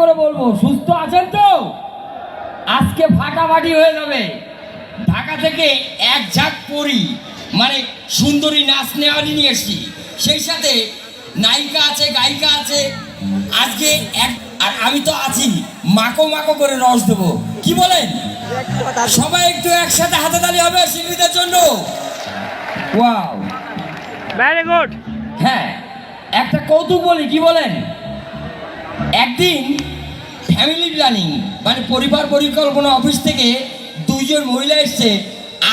করে বলব সুস্থ আছেন তো? আজকে ফাটাফাটি হয়ে যাবে। ঢাকা থেকে এক ঝাঁক পরি মানে সুন্দরী নাচ নেওয়ালি নিয়ে এসছি। সেই সাথে নায়িকা আছে গায়িকা আছে। আজকে এক আর আমি তো আছি মাকো মাকো করে রস দেবো। কি বলেন? সবাই একটু একসাথে হাতে তালি হবে শিল্পীদের জন্য। ওয়াও। ভেরি গুড হ্যাঁ একটা কৌতুক বলি কি বলেন? একদিন ফ্যামিলি প্ল্যানিং মানে পরিবার পরিকল্পনা অফিস থেকে দুইজন মহিলা এসছে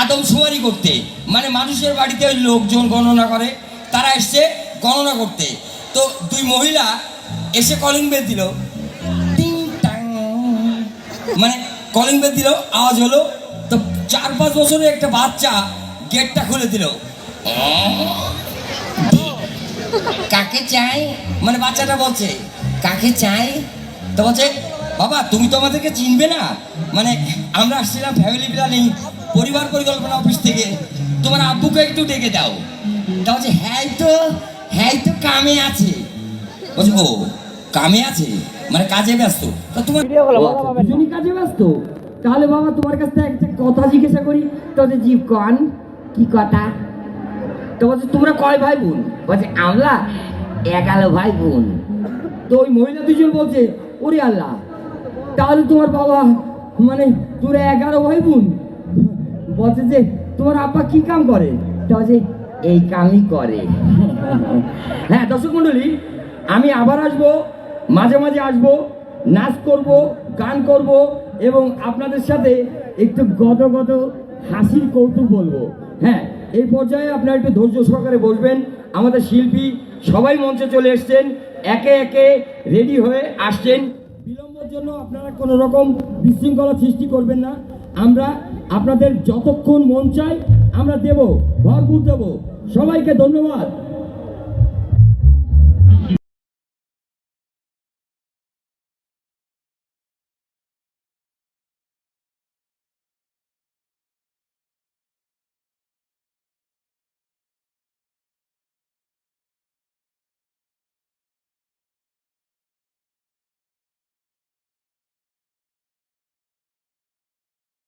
আদমশুমারি করতে। মানে মানুষের বাড়িতে ওই লোকজন গণনা করে, তারা এসছে গণনা করতে। তো দুই মহিলা এসে কলিং বেল দিল। মানে কলিং বেল দিল, আওয়াজ হলো। তো চার পাঁচ বছরের একটা বাচ্চা গেটটা খুলে দিল। কাকে চাই? মানে বাচ্চাটা বলছে কাকে চাই? তো বলছে বাবা তুমি তো আমাদেরকে চিনবে না। মানে আমরা আসছিলাম ফ্যামিলি প্ল্যানিং পরিবার পরিকল্পনা অফিস থেকে। তোমার আব্বুকে একটু ডেকে দাও। তা বলছে হ্যাঁ তো হ্যাঁ তো কামে আছে। বলছে ও কামে আছে? মানে কাজে ব্যস্ত? তা তোমার আচ্ছা, কাজে ব্যস্ত? তাহলে বাবা তোমার কাছ থেকে একটা কথা জিজ্ঞাসা করি। তো যে জীব কন কি কথা? তো বলছে, তোমরা কয় ভাই বোন বলছে, আমরা এগারো ভাই বোন তো ওই মহিলা দুজন বলছে, ওরে আল্লাহ, তাহলে তোমার বাবা মানে তোরা এগারো ভাই বোন বলছে যে, তোমার আব্বা কি কাম করে? তা বলছে, এই কামই করে। হ্যাঁ দর্শক মণ্ডলী আমি আবার আসব, মাঝে মাঝে আসব, নাচ করব, গান করব এবং আপনাদের সাথে একটু গত গত হাসির কৌতুক বলব। হ্যাঁ এই পর্যায়ে আপনারা একটু ধৈর্য সহকারে বসবেন। আমাদের শিল্পী সবাই মঞ্চে চলে এসছেন। একে একে রেডি হয়ে আসছেন। বিলম্বর জন্য আপনারা কোনো রকম বিশৃঙ্খলা সৃষ্টি করবেন না। আমরা আপনাদের যতক্ষণ মন চাই, আমরা দেব, ভরপুর দেব। সবাইকে ধন্যবাদ।